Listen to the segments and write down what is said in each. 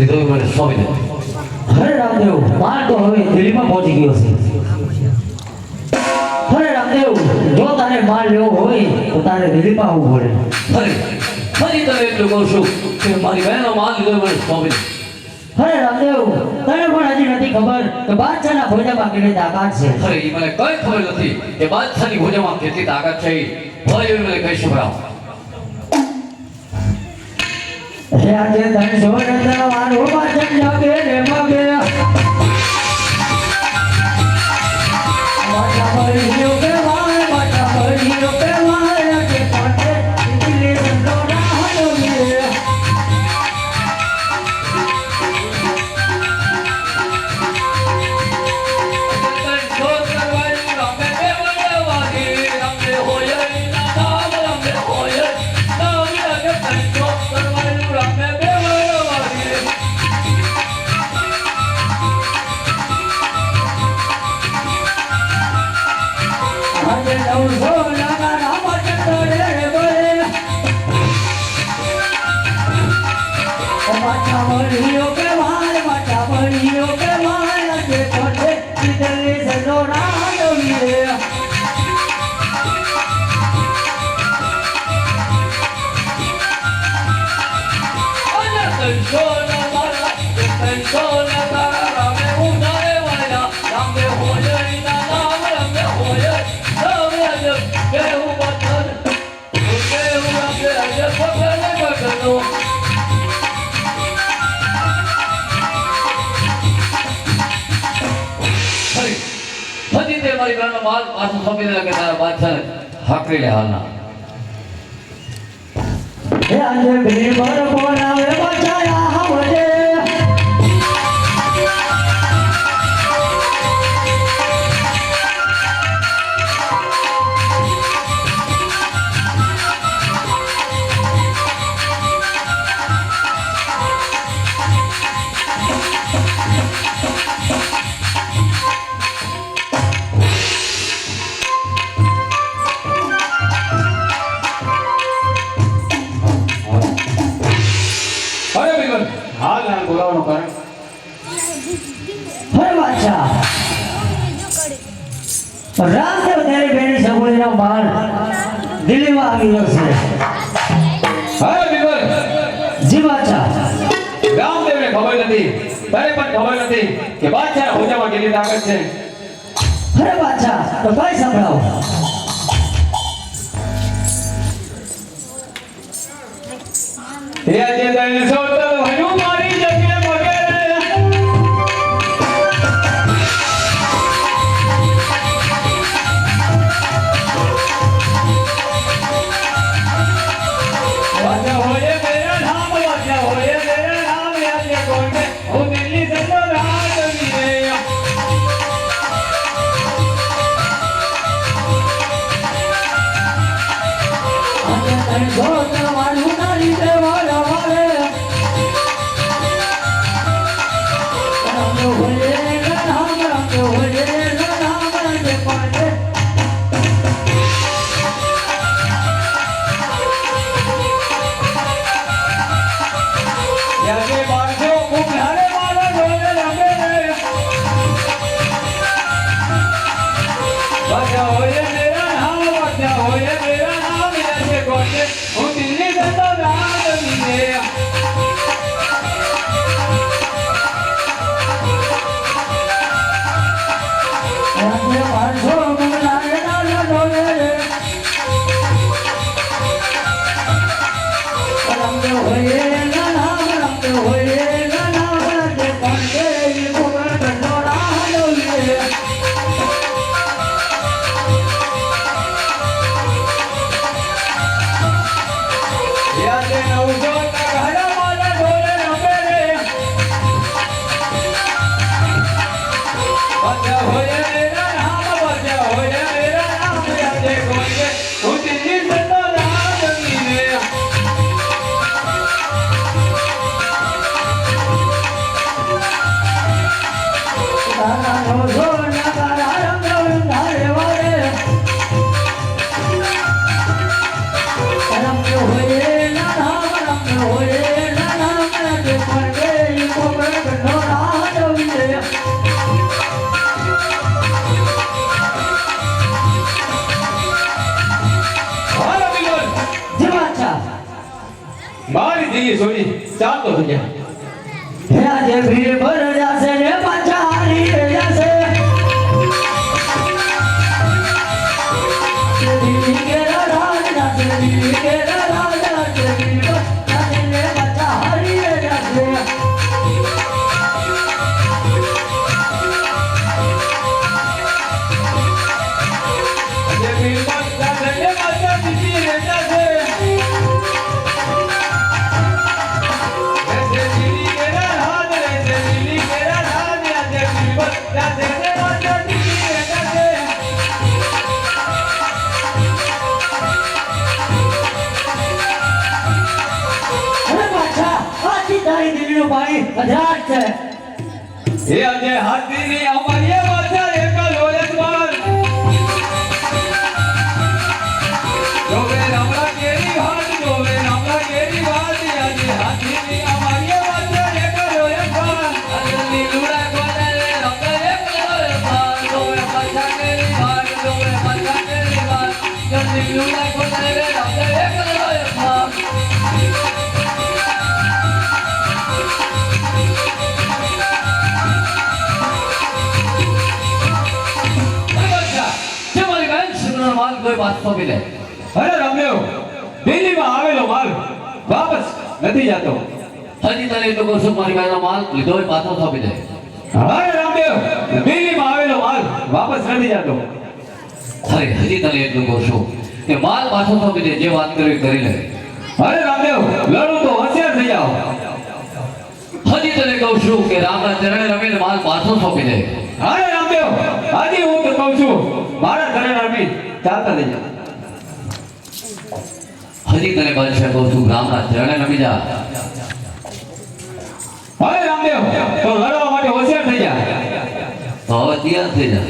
એ મને સોંપી દે. હરે રામદેવ માર તો હવે દિલ્હીમાં પહોંચી ગયો છે. હરે રામદેવ, જો તારે માર લેવો હોય, તો તારે દિલ્હીમાં આવવું પડે. ફરી તમે એટલું કહું છું કે મારી બહેનો માર લીધો મને સોંપી અરે રામદેવ, તને પણ હજી નથી ખબર કે બાદશાહના ભોજામાં કેટલી તાકાત છે. અરે મને કઈ ખબર નથી કે બાદશાહની ભોજામાં કેટલી તાકાત છે ભાઈ મને કહી શકાવ આજે ધન સોનંદર વાળો પાછળ જગે રે મગે પાછો સોંપી દે કે તારા બાદશાહને હાકરી લે હાલના. હે આજે ભીડ રામદેવ તેરી બેની સગુણીનો બાળ દિલ્હીમાં આવી ગયો છે. અરે વિવર જી બાદશાહ. રામદેવને ખબર નથી. તારે પણ ખબર નથી કે બાદશાહના હોજામાં કેટલી તાકાત છે. અરે બાદશાહ તો કઈ સંભળાવો. હે આજે તને સોતલ જિંદગી છોડી ચાલતો થઈ ગયા હે આજે આથી તારી પાણી અજરાજ છે. હે આજે હાથીની અમારી વાચા એકલ હોય સ્વાર જોવે નમરા કેરી વાત જોવે નમરા કેરી વાત આજે હાથીની અમારી વાચા એકલ હોય સ્વાર આજે લીલુડા ગોદરે રામડા એકલ હોય સ્વાર જોવે પછા કેરી વાત જોવે પછા કેરી વાત જો લુડા ગોદરે સુગરનો બી લે. અરે રામદેવ દિલ્હીમાં આવેલો માલ વાપસ નથી જતો. હજી તને એટલું કહું છું મારી બહેનનો માલ લીધો હોય પાછો સોંપી દે. અરે રામદેવ દિલ્હીમાં આવેલો માલ વાપસ નથી જતો. અરે હજી તને એટલું કહું છું કે માલ પાછો સોંપી દે જે વાત કરવી કરી લે. અરે રામદેવ લડું તો હોશિયાર થઈ જાઓ. હજી તને કહું છું કે રામના ચરણે રમીને માલ પાછો સોંપી દે. અરે રામદેવ હજી હું કહું છું મારા ઘરે રમી. ચાલતા લઈ જાઓ હજી તને બાદશાહ કહું છું રામના ચરણે રમી જા. અરે રામદેવ, તો લડવા માટે હોશિયાર થઈ જા. હવે તૈયાર થઈ જા.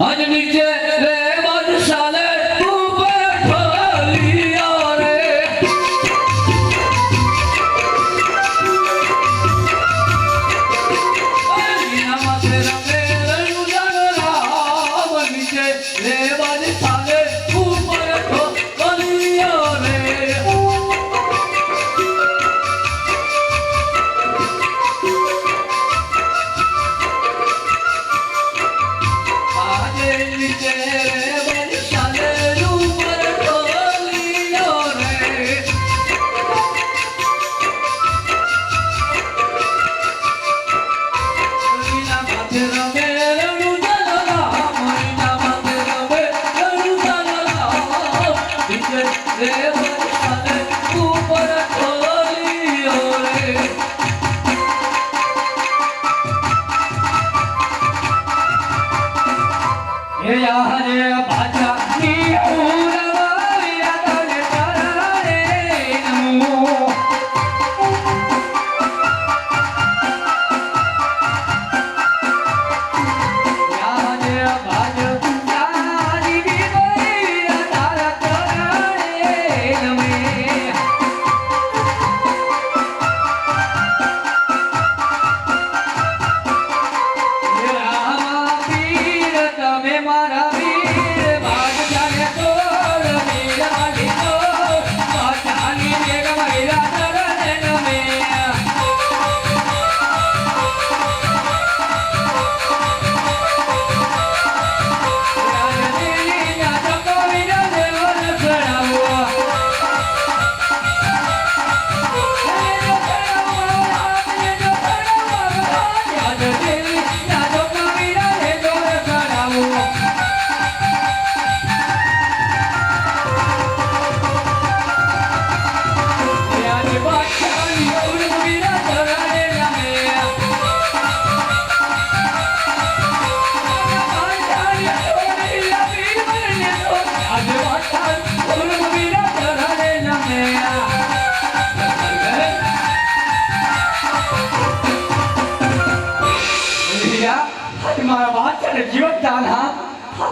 આજ નીચે રે બાદશાહ તું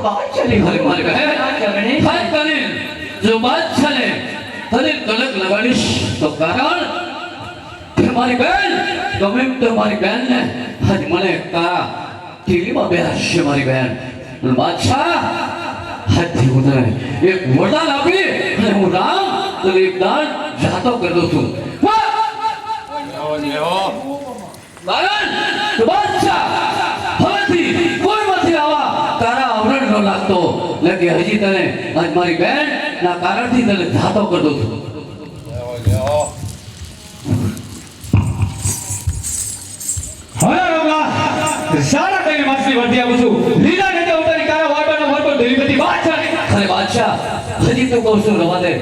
બાદશાહની ઘરે મારી બહેન ખાસ કરીને જો બાદશાહને તને કલક લગાડીશ તો કારણ કે મારી બેન ગમે તો મારી બેનને આજ મને કાળા ટીલીમાં બેસશે મારી બેન બાદશાહ આજથી હું તને એક વરદાન આપી અને હું રામ તને એક દાન જાતો કરી દઉં છું! બાદશાહ કે હજી તને આજ મારી બેન ના કારણથી તને ધાતો કરતો છું. હવે રમલા સારા વર્તી છું. લીલા ને ઉતારી કારા વાટવાનો વાટો ધરી બધી વાત અરે બાદશાહ હજી તો કહું છું રવા દે.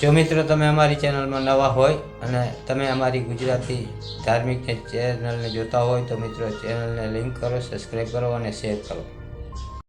જો મિત્રો તમે અમારી ચેનલમાં નવા હોય અને તમે અમારી ગુજરાતી ધાર્મિક ચેનલને જોતા હોય તો મિત્રો ચેનલને લિંક કરો સબસ્ક્રાઈબ કરો અને શેર કરો.